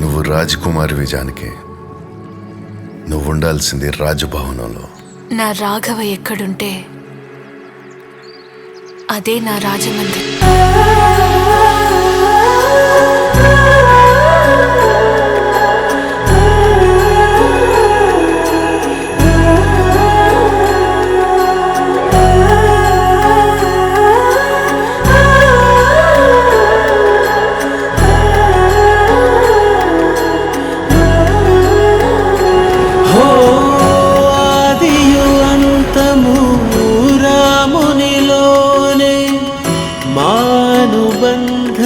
నువ్వు రాజకుమారి జానకి నువ్వు ఉండాల్సింది రాజభవనంలో. నా రాఘవ ఎక్కడుంటే అదే నా రాజమంది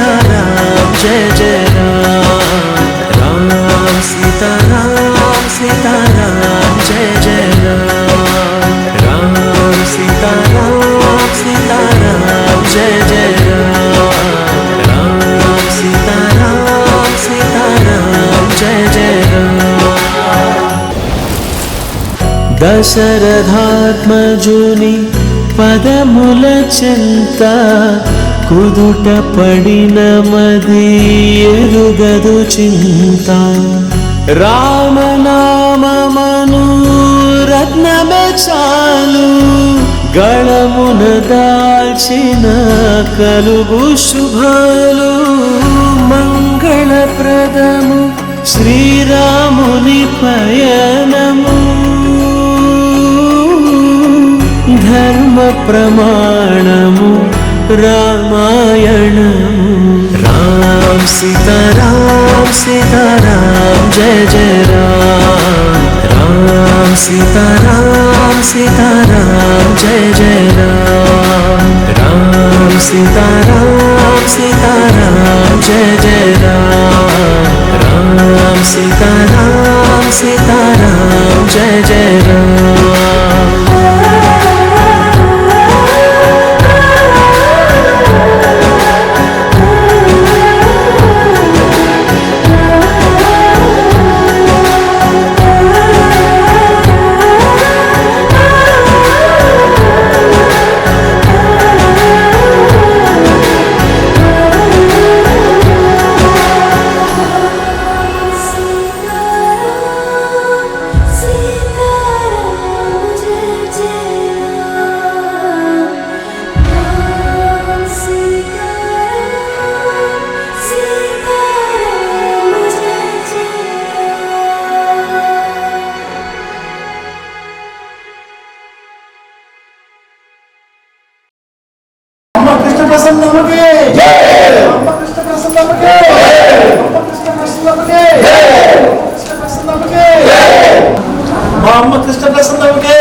సీతారాం జయ జయ రామ్ రామ్ సీతారాం సీతారాం జయ జయ రామ్ రామ్ సీతారాం సీతారాం జయ జయ రామ్ రామ్ సీతారాం సీతారాం జయ జయ దశరథాత్మజుని పదముల చింత కుదుట పడిన మది ఎరుగదు చింత. రామనామను రత్నమే చాలు గళమున దాల్చిన కలుగు శుభాలు. మంగళప్రదము శ్రీరాముని పయనము. ధర్మ ప్రమాణము రామాయణము. రామ్ సీతారాం సీతారాం జయ జయ రామ్. రామ్ సీతారాం సీతారాం జయ జయ రామ్. రామ్ సీతారాం సీతారాం జయ జయ రామ్. రామ్ సీతారాం సీతారాం జయ జయ రామ్ ప్రసన్నముకి కృష్ణ ప్రసన్నముకి కృష్ణ ప్రసన్నముకి కృష్ణ ప్రసన్నముకి మా అమ్మ కృష్ణ ప్రసన్నముకి